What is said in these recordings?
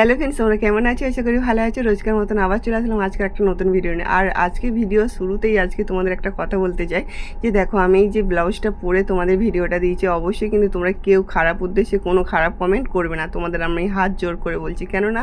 Hello friends তোমরা কেমন আছো? আশা করি ভালো আছো। রোজকার মতন আবার চলে আসলাম আজকের একটা নতুন ভিডিও নিয়ে। আর আজকে ভিডিও শুরুতেই আজকে তোমাদের একটা কথা বলতে চাই। যে দেখো, আমি এই যে ব্লাউজটা পরে তোমাদের ভিডিওটা দিয়েছি, অবশ্যই কিন্তু তোমরা কেউ খারাপ উদ্দেশ্যে কোনো খারাপ কমেন্ট করবে না। তোমাদের আমি হাত জোর করে বলছি। কেননা,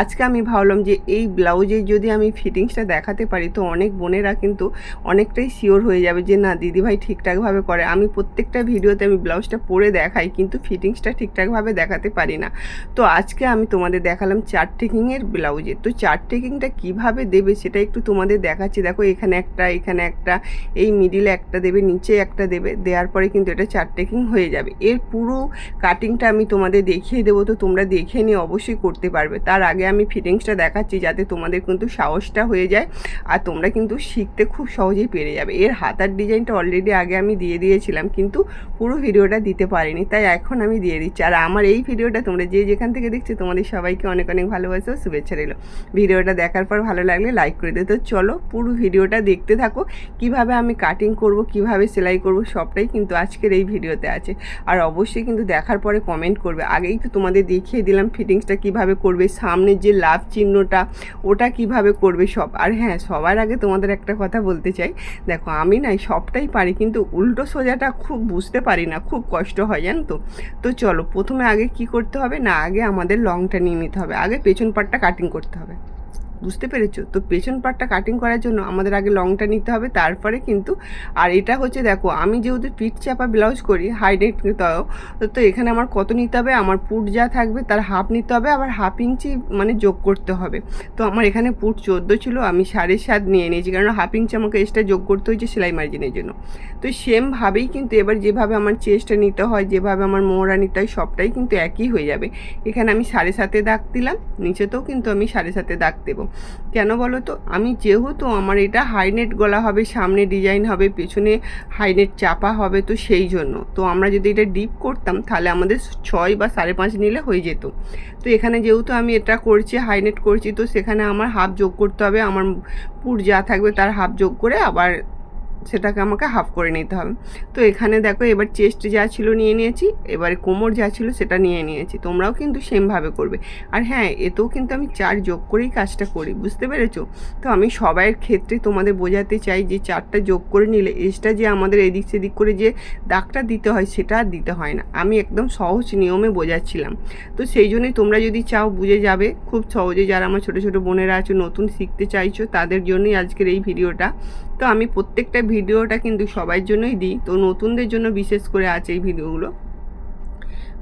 আজকে আমি ভাবলাম যে এই ব্লাউজে যদি আমি ফিটিংসটা দেখাতে পারি, তো অনেক বোনেরা কিন্তু অনেকটাই শিওর হয়ে যাবে যে না, দিদিভাই ঠিকঠাকভাবে করে। আমি প্রত্যেকটা ভিডিওতে আমি ব্লাউজটা পরে দেখাই, কিন্তু ফিটিংসটা ঠিকঠাকভাবে দেখাতে পারি না। তো আজকে আমি তোমাদের দেখালাম চার টেকিংয়ের ব্লাউজে। তো চার টেকিংটা কীভাবে দেবে সেটা একটু তোমাদের দেখাচ্ছি। দেখো, এখানে একটা এখানে একটা, এই মিডিলে একটা দেবে, নিচে একটা দেবে, দেওয়ার পরে কিন্তু এটা চার টেকিং হয়ে যাবে। এর পুরো কাটিংটা আমি তোমাদের দেখিয়ে দেবো, তো তোমরা দেখে নিয়ে অবশ্যই করতে পারবে। তার আগে আমি ফিটিংসটা দেখাচ্ছি, যাতে তোমাদের কিন্তু সাহসটা হয়ে যায় আর তোমরা কিন্তু শিখতে খুব সহজেই পেরে যাবে। এর হাতার ডিজাইনটা অলরেডি আগে আমি দিয়ে দিয়েছিলাম, কিন্তু পুরো ভিডিওটা দিতে পারিনি, তাই এখন আমি দিয়ে দিচ্ছি। আর আমার এই ভিডিওটা তোমরা যে যেখান থেকে দেখছ, তোমাদের সবাইকে অনেক অনেক ভালোবাসা শুভেচ্ছা রইল। ভিডিওটা দেখার পর ভালো লাগলে লাইক করে দিতে চলো পুরো ভিডিওটা দেখতে থাকো। কীভাবে আমি কাটিং করব, কীভাবে সেলাই করব, সবটাই কিন্তু আজকের এই ভিডিওতে আছে। আর অবশ্যই কিন্তু দেখার পরে কমেন্ট করবে। আগেই তো তোমাদের দেখিয়ে দিলাম ফিটিংসটা কীভাবে করবে, সামনের যে লাভ চিহ্নটা, ওটা কীভাবে করবে সব। আর হ্যাঁ সবার আগে তোমাদের একটা কথা বলতে চাই। দেখো, আমি নাই সবটাই পারি, কিন্তু উল্টো সোজাটা খুব বুঝতে পারি না। খুব কষ্ট হয়, জানো তো? তো চলো, প্রথমে আগে কি করতে হবে? না, আগে আমাদের লংটা নিয়ে নিতে হবে। আগে পেছন পাটটা কাটিং করতে হবে। বুঝতে পেরেছ? তো পেছন পাটটা কাটিং করার জন্য আমাদের আগে লংটা নিতে হবে, তারপরে কিন্তু, আর এটা হচ্ছে দেখো, আমি যেহেতু পিঠ চাপা ব্লাউজ করি হাই নেক নিতে হবে, তো এখানে আমার কত নিতে হবে? আমার পুট যা থাকবে তার হাফ নিতে হবে, আবার হাফ ইঞ্চি মানে যোগ করতে হবে। তো আমার এখানে পুট চোদ্দ ছিল, আমি সাড়ে সাত নিয়ে নিয়েছি কারণ হাফ ইঞ্চি আমাকে এক্সট্রা যোগ করতে হয়েছে সেলাই মার্জিনের জন্য। তো সেমভাবেই কিন্তু এবার যেভাবে আমার চেস্টটা নিতে হয়, যেভাবে আমার মোহরা নিতে হয়, সবটাই কিন্তু একই হয়ে যাবে। এখানে আমি সাড়ে সাতে দাগ দিলাম, নিচেতেও কিন্তু আমি সাড়ে সাতে দাগ দেবো। কেন বলো তো? আমি যেহেতু আমার এটা হাইনেট গলা হবে, সামনে ডিজাইন হবে, পেছনে হাইনেট চাপা হবে, তো সেই জন্য। তো আমরা যদি এটা ডিপ করতাম, তাহলে আমাদের ছয় বা সাড়ে পাঁচ নিলে হয়ে যেত। তো এখানে যেহেতু আমি এটা করছি হাইনেট করছি, তো সেখানে আমার হাফ যোগ করতে হবে, আমার পুর যা থাকবে তার হাফ যোগ করে আবার সেটাকে আমাকে হাফ করে নিতে হবে। তো এখানে দেখো এবার চেস্ট যা ছিল নিয়ে নিয়েছি, এবারে কোমর যা ছিল সেটা নিয়ে নিয়েছি। তোমরাও কিন্তু সেমভাবে করবে। আর হ্যাঁ এতেও কিন্তু আমি চার যোগ করেই কাজটা করি, বুঝতে পেরেছ? তো আমি সবাইয়ের ক্ষেত্রে তোমাদের বোঝাতে চাই যে চারটা যোগ করে নিলে এক্সট্রা যে আমাদের এদিক সেদিক করে যে দাগটা দিতে হয় সেটা আর দিতে হয় না। আমি একদম সহজ নিয়মে বোঝাচ্ছিলাম। তো সেই জন্যই তোমরা যদি চাও বুঝে যাবে, খুব সহজে যারা আমার ছোটো ছোটো বোনেরা আছো, নতুন শিখতে চাইছো, তাদের জন্যই আজকের এই ভিডিওটা। তো আমি প্রত্যেকটা ভিডিওটা কিন্তু সবার জন্যই দিই। তো নতুনদের জন্য বিশেষ করে আছে এই ভিডিওগুলো।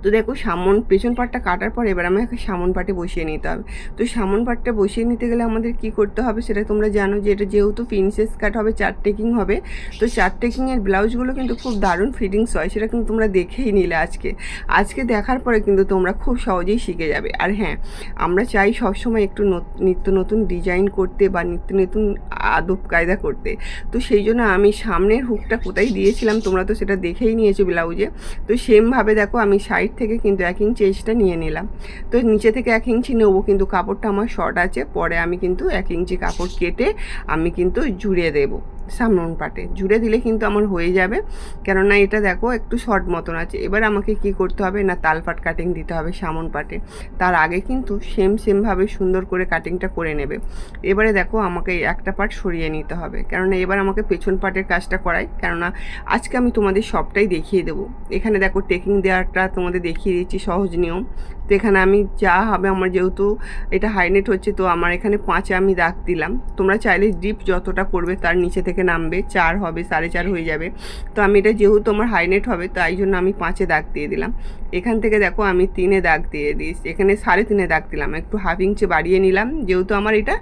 তো দেখো সামন, পেছন পাটটা কাটার পর এবার আমাকে সামন পাটে বসিয়ে নিতে হবে। তো সামন পাটটা বসিয়ে নিতে গেলে আমাদের কি করতে হবে সেটা তোমরা জানো যে এটা যেহেতু প্রিন্সেস কাট হবে, চার টেকিং হবে। তো চার টেকিংয়ের ব্লাউজগুলো কিন্তু খুব দারুণ ফিটিংস হয়, সেটা কিন্তু তোমরা দেখেই নিলে আজকে। আজকে দেখার পরে কিন্তু তোমরা খুব সহজেই শিখে যাবে। আর হ্যাঁ আমরা চাই সবসময় একটু নিত্য নতুন ডিজাইন করতে বা নিত্য নতুন আদব কায়দা করতে। তো সেই জন্য আমি সামনের হুকটা কোথায় দিয়েছিলাম তোমরা তো সেটা দেখেই নিয়েছো ব্লাউজে। তো সেমভাবে দেখো আমি সাইড থেকে কিন্তু এক ইঞ্চি এসটা নিয়ে নিলাম। তো নিচে থেকে এক ইঞ্চি নেব, কিন্তু কাপড়টা আমার শর্ট আছে, পরে আমি কিন্তু এক ইঞ্চি কাপড় কেটে আমি কিন্তু জুড়ে দেবো। সামন পাটে। জুড়ে দিলে কিন্তু আমার হয়ে যাবে। কেননা এটা দেখো একটু শর্ট মতন আছে। এবার আমাকে কি করতে হবে? না তালপাট কাটিং দিতে হবে সামন পাটে। তার আগে কিন্তু সেম সেমভাবে সুন্দর করে কাটিংটা করে নেবে। এবারে দেখো আমাকে একটা পার্ট সরিয়ে নিতে হবে। কেননা এবার আমাকে পেছন পাটের কাজটা করাই কেননা আজকে আমি তোমাদের সবটাই দেখিয়ে দেবো। এখানে দেখো টেকিং দেওয়াটা তোমাদের দেখিয়ে দিচ্ছি সহজ নিয়ম। তো এখানে আমি যা হবে আমার যেহেতু এটা হাইনেট হচ্ছে, তো আমার এখানে পাঁচে আমি দাগ দিলাম। তোমরা চাইলে ডিপ যতটা করবে তার নিচে থেকে নামবে, চার হবে, সাড়ে চার হয়ে যাবে। তো আমি এটা যেহেতু আমার হাইনেট হবে, তাই জন্য আমি পাঁচে দাগ দিয়ে দিলাম। এখান থেকে দেখো আমি তিনে দাগ দিয়ে দিয়েছি, এখানে সাড়ে তিনে দাগ দিলাম। একটু হাফ ইঞ্চি বাড়িয়ে নিলাম, যেহেতু আমার এটা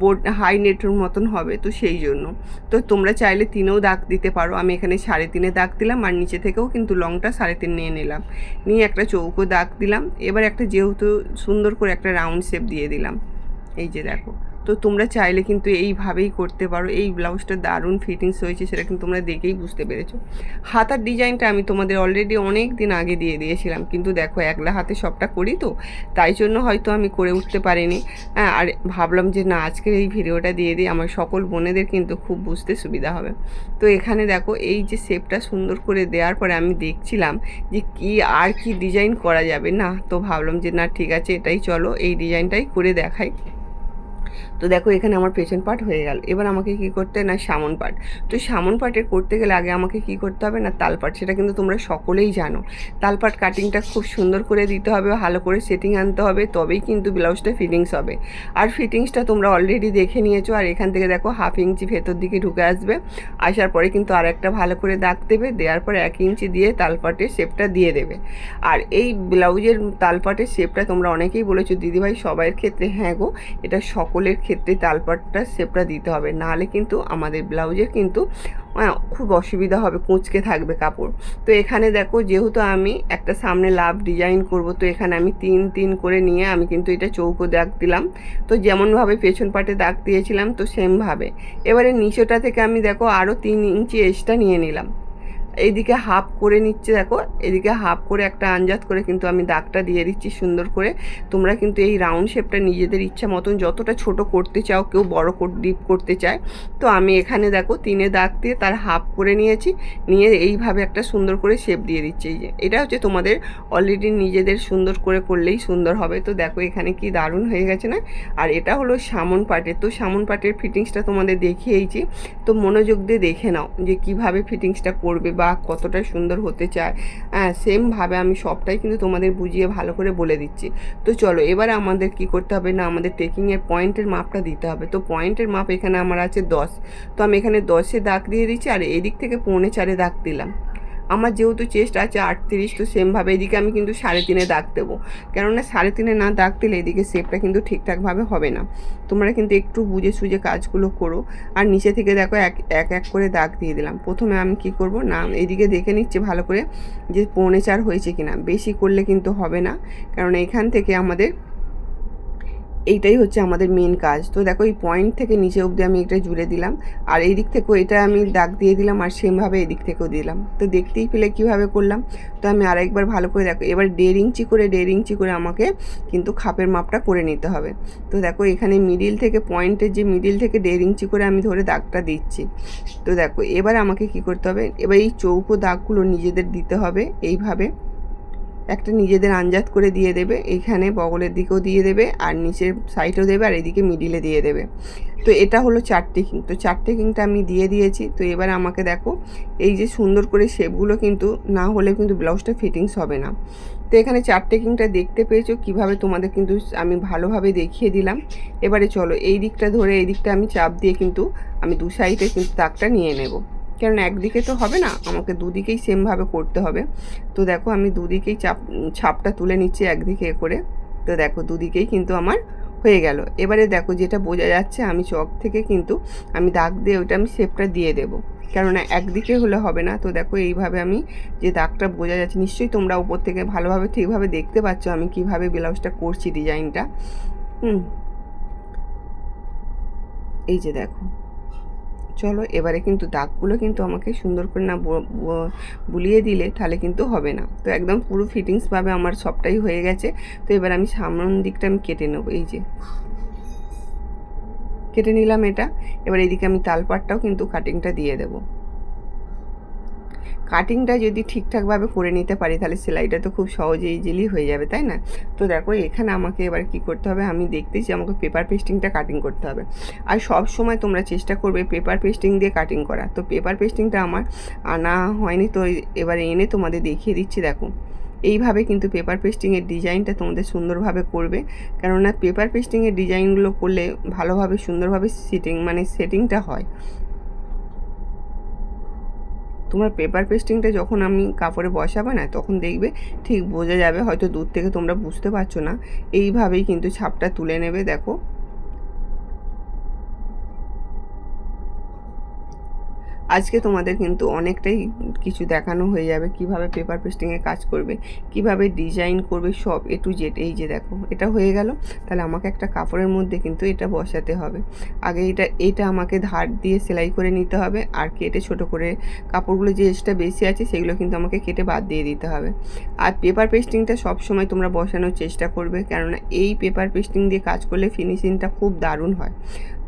বোর্ড হাই নেটের মতন হবে, তো সেই জন্য। তো তোমরা চাইলে তিনেও দাগ দিতে পারো। আমি এখানে সাড়ে তিনে দাগ দিলাম, আর নিচে থেকেও কিন্তু লংটা সাড়ে তিন নিয়ে নিলাম। নিয়ে একটা চৌকো দাগ দিলাম। এবার একটা যেহেতু সুন্দর করে একটা রাউন্ড শেপ দিয়ে দিলাম। এই যে দেখো। তো তোমরা চাইলে কিন্তু এইভাবেই করতে পারো। এই ব্লাউজটা দারুণ ফিটিংস হয়েছে, সেটা কিন্তু তোমরা দেখেই বুঝতে পেরেছ। হাতার ডিজাইনটা আমি তোমাদের অলরেডি অনেক দিন আগে দিয়ে দিয়েছিলাম, কিন্তু দেখো একলা হাতে সবটা করি তো, তাই জন্য হয়তো আমি করে উঠতে পারিনি। হ্যাঁ আর ভাবলাম যে না, আজকের এই ভিডিওটা দিয়ে দিই, আমার সকল বোনেদের কিন্তু খুব বুঝতে সুবিধা হবে। তো এখানে দেখো, এই যে শেপটা সুন্দর করে দেওয়ার পরে আমি দেখছিলাম যে কি, আর কি ডিজাইন করা যাবে। না, তো ভাবলাম যে না, ঠিক আছে, এটাই চলো, এই ডিজাইনটাই করে দেখাই। তো দেখো, এখানে আমার পেছন পার্ট হয়ে গেল। এবার আমাকে কি করতে না, সামন পার্ট। তো সামন পার্টের করতে গেলে আগে আমাকে কি করতে হবে না, তাল পাট। সেটা কিন্তু তোমরা সকলেই জানো। তাল পাট কাটিংটা খুব সুন্দর করে দিতে হবে, ভালো করে সেটিং আনতে হবে, তবেই কিন্তু ব্লাউজটা ফিটিংস হবে। আর ফিটিংসটা তোমরা অলরেডি দেখে নিয়েছো, আর এখান থেকে দেখো হাফ ইঞ্চি ভেতর দিকে ঢুকে আসবে। আসার পরে কিন্তু আর একটা ভালো করে দাগ দেবে, দেওয়ার পরে এক ইঞ্চি দিয়ে তালপাটের শেপটা দিয়ে দেবে। আর এই ব্লাউজের তালপাটের শেপটা তোমরা অনেকেই বলেছ, দিদিভাই, সবাইয়ের ক্ষেত্রে হ্যাঁ গো, এটা সকলের ক্ষেত্রে তালপাটটা শেপটা দিতে হবে। নাহলে কিন্তু আমাদের ব্লাউজের কিন্তু খুব অসুবিধা হবে, কুঁচকে থাকবে কাপড়। তো এখানে দেখো, যেহেতু আমি একটা সামনে লাভ ডিজাইন করব, তো এখানে আমি তিন তিন করে নিয়ে আমি কিন্তু এটা চৌকো দাগ দিলাম। তো যেমনভাবে পেছন পাটে দাগ দিয়েছিলাম, তো সেমভাবে। এবারে নিচেটা থেকে আমি দেখো আরও তিন ইঞ্চি এক্সট্রা নিয়ে নিলাম। এইদিকে হাফ করে নিচ্ছে দেখো এদিকে হাফ করে একটা আঞ্জাত করে কিন্তু আমি দাগটা দিয়ে দিচ্ছি সুন্দর করে। তোমরা কিন্তু এই রাউন্ড শেপটা নিজেদের ইচ্ছা মতন যতটা ছোট করতে চাও, কেউ বড় ডিপ করতে চায়। তো আমি এখানে দেখো তিনে দাগ দিয়ে তার হাফ করে নিয়েছি, নিয়ে এইভাবে একটা সুন্দর করে শেপ দিয়ে দিচ্ছি এই যে। এটা হচ্ছে তোমাদের অলরেডি নিজেদের সুন্দর করে করলেই সুন্দর হবে। তো দেখো এখানে কি দারুণ হয়ে গেছে না? আর এটা হলো সামন পাটের। তো সামন পাটের ফিটিংসটা তোমাদের দেখিয়েছি তো মনোযোগ দিয়ে দেখে নাও যে কীভাবে ফিটিংসটা করবে বা কতটা সুন্দর হতে চায় হ্যাঁ সেমভাবে আমি সবটাই কিন্তু তোমাদের বুঝিয়ে ভালো করে বলে দিচ্ছি। তো চলো, এবার আমাদের কি করতে হবে না, আমাদের টেকিংয়ের পয়েন্টের মাপটা দিতে হবে। তো পয়েন্টের মাপ এখানে আমার আছে দশ। তো আমি এখানে দশে দাগ দিয়ে দিচ্ছি আর এদিক থেকে পৌনে চারে দাগ দিলাম। আমার যেহেতু চেস্ট আছে আটত্রিশ, তো সেমভাবে এদিকে আমি কিন্তু সাড়ে তিনে দাগ দেবো। কেননা সাড়ে তিনে না দাগ দিলে এদিকে শেপটা কিন্তু ঠিকঠাকভাবে হবে না। তোমরা কিন্তু একটু বুঝে সুঝে কাজগুলো করো। আর নিচে থেকে দেখো এক এক এক করে দাগ দিয়ে দিলাম। প্রথমে আমি কি করব না, এদিকে দেখে নিচ্ছি ভালো করে যে পৌনে চার হয়েছে কিনা। বেশি করলে কিন্তু হবে না। কারণ এখান থেকে আমাদের এইটাই হচ্ছে আমাদের মেন কাজ। তো দেখো, এই পয়েন্ট থেকে নিচে অবধি আমি এটা জুড়ে দিলাম। আর এই দিক থেকেও এটা আমি দাগ দিয়ে দিলাম আর সেমভাবে এদিক থেকেও দিলাম। তো দেখতেই পেলে কীভাবে করলাম। তো আমি আরেকবার ভালো করে দেখো, এবার দেড় ইঞ্চি করে, দেড় ইঞ্চি করে আমাকে কিন্তু খাপের মাপটা করে নিতে হবে। তো দেখো, এখানে মিডিল থেকে পয়েন্টের যে মিডিল থেকে দেড় ইঞ্চি করে আমি ধরে দাগটা দিচ্ছি। তো দেখো, এবার আমাকে কি করতে হবে? এবার এই চৌকো দাগগুলো নিজেদের দিতে হবে এইভাবে। একটা নিজেদের আঞ্জাত করে দিয়ে দেবে এইখানে বগলের দিকেও দিয়ে দেবে, আর নিচের সাইডেও দেবে, আর এদিকে মিডিলে দিয়ে দেবে। তো এটা হলো চারটে কিং তো চারটে কিংটা আমি দিয়ে দিয়েছি। তো এবার আমাকে দেখো, এই যে সুন্দর করে শেপগুলো কিন্তু না হলে কিন্তু ব্লাউজটা ফিটিংস হবে না। তো এখানে চারটে কিংটা দেখতে পেয়েছ, কীভাবে তোমাদের কিন্তু আমি ভালোভাবে দেখিয়ে দিলাম। এবারে চলো, এই দিকটা ধরে, এই দিকটা আমি চাপ দিয়ে কিন্তু আমি দু সাইডে কিন্তু তাকটা নিয়ে নেব। কারণ একদিকে তো হবে না, আমাকে দুদিকেই সেমভাবে করতে হবে। তো দেখো আমি দুদিকেই চাপ, ছাপটা তুলে নিচ্ছি একদিকে করে। তো দেখো দুদিকেই কিন্তু আমার হয়ে গেল। এবারে দেখো যেটা বোঝা যাচ্ছে আমি চক থেকে কিন্তু আমি দাগ দিয়ে ওইটা আমি শেপটা দিয়ে দেবো। কেননা একদিকে হলে হবে না। তো দেখো এইভাবে আমি যে দাগটা বোঝা যাচ্ছে, নিশ্চয়ই তোমরা উপর থেকে ভালোভাবে ঠিকভাবে দেখতে পাচ্ছ আমি কীভাবে ব্লাউজটা করছি ডিজাইনটা হুম। এই যে দেখো। চলো, এবারে কিন্তু দাগগুলো কিন্তু আমাকে সুন্দর করে না বুলিয়ে দিলে তাহলে কিন্তু হবে না। তো একদম পুরো ফিটিংসভাবে আমার সবটাই হয়ে গেছে। তো এবার আমি সামন দিকটা আমি কেটে নেব, এই যে। কেটে নিলাম এটা। এবার এদিকে আমি তালপাটটাও কিন্তু কাটিংটা দিয়ে দেবো। কাটিংটা যদি ঠিকঠাকভাবে করে নিতে পারি, তাহলে সেলাইটা তো খুব সহজে ইজিলি হয়ে যাবে, তাই না? তো দেখো, এখানে আমাকে এবার কি করতে হবে? আমি দেখতেছি আমাকে পেপার পেস্টিংটা কাটিং করতে হবে। আর সব সময় তোমরা চেষ্টা করবে পেপার পেস্টিং দিয়ে কাটিং করা তো পেপার পেস্টিংটা আমার আনা হয়নি, তো এবার এনে তোমাদের দেখিয়ে দিচ্ছি, দেখো। এইভাবে কিন্তু পেপার পেস্টিংয়ের ডিজাইনটা তোমাদের সুন্দরভাবে করবে। কেননা পেপার পেস্টিংয়ের ডিজাইনগুলো করলে ভালোভাবে, সুন্দরভাবে সিটিং মানে সেটিংটা হয়। তোমার পেপার পেস্টিংটা যখন আমি কাপড়ে বসাবে না, তখন দেখবে ঠিক বোঝা যাবে হয়তো দূর থেকে তোমরা বুঝতে পারছ না। এইভাবেই কিন্তু ছাপটা তুলে নেবে, দেখো। আজকে তোমাদের কিন্তু অনেকটাই কিছু দেখানো হয়ে যাবে, কীভাবে পেপার পেস্টিংয়ে কাজ করবে, কীভাবে ডিজাইন করবে সব এ টু জেড এই যে দেখো, এটা হয়ে গেল। তাহলে আমাকে একটা কাপড়ের মধ্যে কিন্তু এটা বসাতে হবে। আগে এটা এটা আমাকে ধার দিয়ে সেলাই করে নিতে হবে, আর কেটে ছোট করে কাপড়গুলো যে এক্সট্রা বেশি আছে, সেগুলো কিন্তু আমাকে কেটে বাদ দিয়ে দিতে হবে। আর পেপার পেস্টিংটা সবসময় তোমরা বসানোর চেষ্টা করবে, কেননা এই পেপার পেস্টিং দিয়ে কাজ করলে ফিনিশিংটা খুব দারুণ হয়।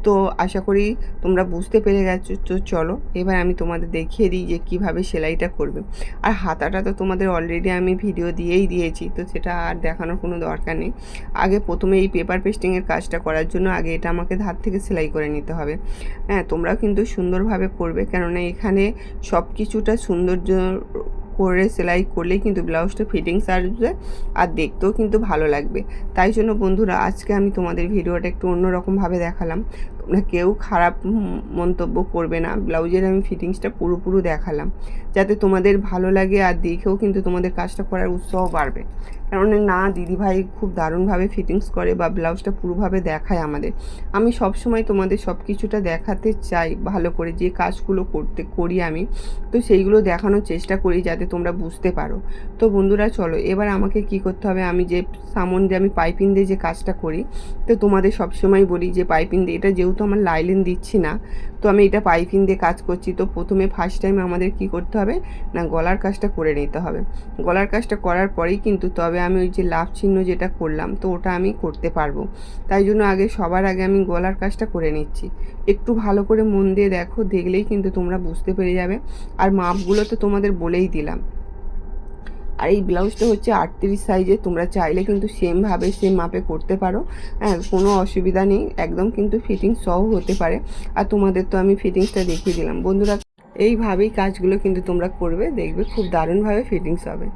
তো আশা করি তোমরা বুঝতে পেরে গেছো, তো চলো, এবার আমি তোমাদের দেখিয়ে দিই যে কীভাবে সেলাইটা করবে। আর হাতাটা তো তোমাদের অলরেডি আমি ভিডিও দিয়েই দিয়েছি, তো সেটা আর দেখানোর কোনো দরকার নেই। আগে প্রথমে এই পেপার পেস্টিংয়ের কাজটা করার জন্য আগে এটা আমাকে ধার থেকে সেলাই করে নিতে হবে। হ্যাঁ তোমরাও কিন্তু সুন্দরভাবে করবে, কেননা এখানে সব কিছুটা সৌন্দর্য করে, সেলাই করলে কিন্তু ব্লাউজটা ফিটিংস আসবে আর দেখতেও কিন্তু ভালো লাগবে। তাই জন্য বন্ধুরা, আজকে আমি তোমাদের ভিডিওটা একটু অন্যরকমভাবে দেখালাম। তোমরা কেউ খারাপ মন্তব্য করবে না। ব্লাউজের আমি ফিটিংসটা পুরোপুরো দেখালাম। যাতে তোমাদের ভালো লাগে আর দেখেও কিন্তু তোমাদের কাজটা করার উৎসাহ বাড়বে। কারণ না, দিদিভাই খুব দারুণভাবে ফিটিংস করে বা ব্লাউজটা পুরোভাবে দেখায় আমাদের। আমি সব সময় তোমাদের সব কিছুটা দেখাতে চাই, ভালো করে যে কাজগুলো করতে, করি আমি, তো সেইগুলো দেখানোর চেষ্টা করি যাতে তোমরা বুঝতে পারো। তো বন্ধুরা, চলো, এবার আমাকে কি করতে হবে, আমি যে সামন দিয়ে, আমি পাইপিং দিয়ে যে কাজটা করি, তো তোমাদের সবসময় বলি যে পাইপিং দিয়ে, এটা যেহেতু আমার লাইলেন দিচ্ছি না তো আমি এটা পাইপিং দিয়ে কাজ করছি। তো প্রথমে ফার্স্ট টাইম আমাদের কি করতে হবে? না, গলার কাজটা করে নিতে হবে। গলার কাজটা করার পরেই কিন্তু তবে আমি ওই যে লাভ চিহ্ন যেটা করলাম, তো ওটা আমি করতে পারব। তাই জন্য আগে সবার আগে আমি গলার কাজটা করে নিচ্ছি। একটু ভালো করে মন দিয়ে দেখো, দেখলেই কিন্তু তোমরা বুঝতে পেরে যাবে। আর মাপগুলো তো তোমাদের বলেই দিলাম। আর এই ব্লাউজটা হচ্ছে আটত্রিশ সাইজে তোমরা চাইলে কিন্তু সেমভাবে সেম মাপে করতে পারো। হ্যাঁ কোনো অসুবিধা নেই, একদম কিন্তু ফিটিংস সহ হতে পারে। আর তোমাদের তো আমি ফিটিংসটা দেখিয়ে দিলাম। বন্ধুরা, এইভাবেই কাজগুলো কিন্তু তোমরা করবে, দেখবে খুব দারুণভাবে ফিটিংস হবে।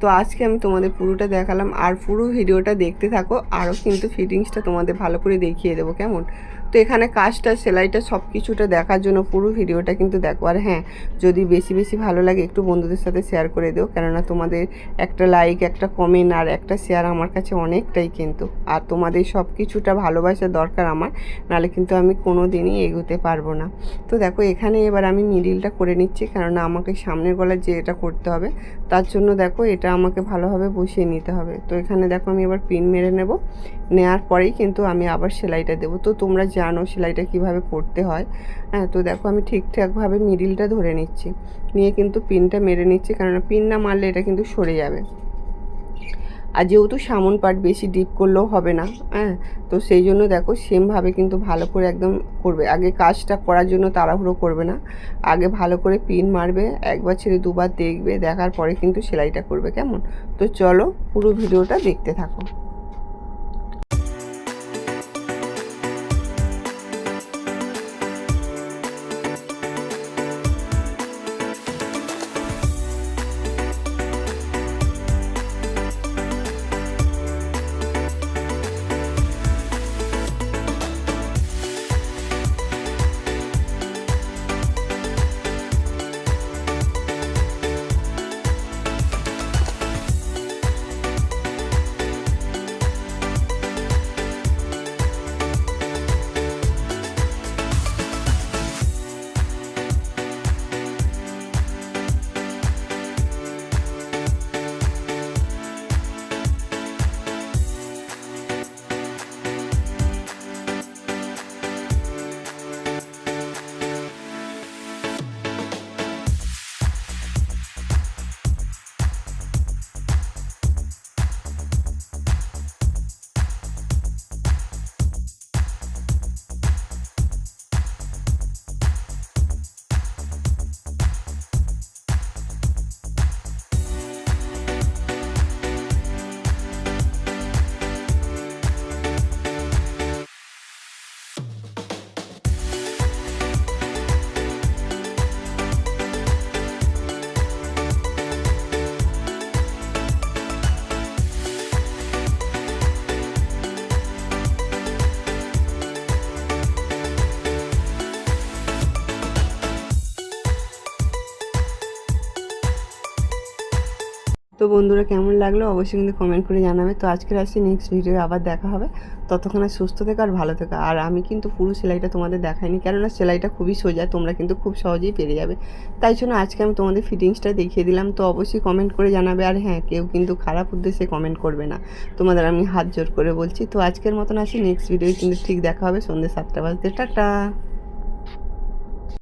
তো আজকে আমি তোমাদের পুরোটা দেখালাম। আর পুরো ভিডিওটা দেখতে থাকো, আরও কিন্তু ফিটিংসটা তোমাদের ভালো করে দেখিয়ে দেবো, কেমন? তো এখানে কাজটা, সেলাইটা সব কিছুটা দেখার জন্য পুরো ভিডিওটা কিন্তু দেখো। আর হ্যাঁ যদি বেশি বেশি ভালো লাগে একটু বন্ধুদের সাথে শেয়ার করে দিও। কেননা তোমাদের একটা লাইক একটা কমেন্ট আর একটা শেয়ার আমার কাছে অনেকটাই কিন্তু। আর তোমাদের সব কিছুটা ভালোবাসা দরকার আমার নাহলে কিন্তু আমি কোনো দিনই এগোতে পারব না। তো দেখো, এখানে এবার আমি মিডিলটা করে নিচ্ছি। কেননা আমাকে সামনের গলার যে এটা করতে হবে, তার জন্য দেখো, এটা আমাকে ভালোভাবে বসিয়ে নিতে হবে। তো এখানে দেখো, আমি এবার পিন মেরে নেব। নেওয়ার পরেই কিন্তু আমি আবার সেলাইটা দেবো। তো তোমরা জানো সেলাইটা কীভাবে করতে হয়। হ্যাঁ তো দেখো আমি ঠিকঠাকভাবে মিডিলটা ধরে নিচ্ছি। নিয়ে কিন্তু পিনটা মেরে নিচ্ছি কেননা পিন না মারলে এটা কিন্তু সরে যাবে। আর যেহেতু সামন পার্ট বেশি ডিপ করলেও হবে না হ্যাঁ তো সেই জন্য দেখো সেমভাবে কিন্তু ভালো করে একদম করবে। আগে কাজটা করার জন্য তাড়াহুড়ো করবে না। আগে ভালো করে পিন মারবে, একবার ছেড়ে দুবার দেখবে, দেখার পরে কিন্তু সেলাইটা করবে, কেমন? তো চলো পুরো ভিডিওটা দেখতে থাকো। তো বন্ধুরা কেমন লাগল অবশ্যই কিন্তু কমেন্ট করে জানাবে। তো আজকের আসছি নেক্সট ভিডিও আবার দেখা হবে। ততক্ষণে সুস্থ থেকো আর ভালো থেকো। আর আমি কিন্তু পুরো সেলাইটা তোমাদের দেখাইনি, কেননা সেলাইটা খুবই সোজা, তোমরা কিন্তু খুব সহজেই পেরে যাবে। তাই জন্য আজকে আমি তোমাদের ফিটিংসটা দেখিয়ে দিলাম। তো অবশ্যই কমেন্ট করে জানাবে। আর হ্যাঁ কেউ কিন্তু খারাপ উদ্দেশ্যে কমেন্ট করবে না। তোমাদের আমি হাত জোর করে বলছি। তো আজকের মতন আসি নেক্সট ভিডিও কিন্তু ঠিক দেখা হবে সন্ধ্যে সাতটা বাজতে। টাটা!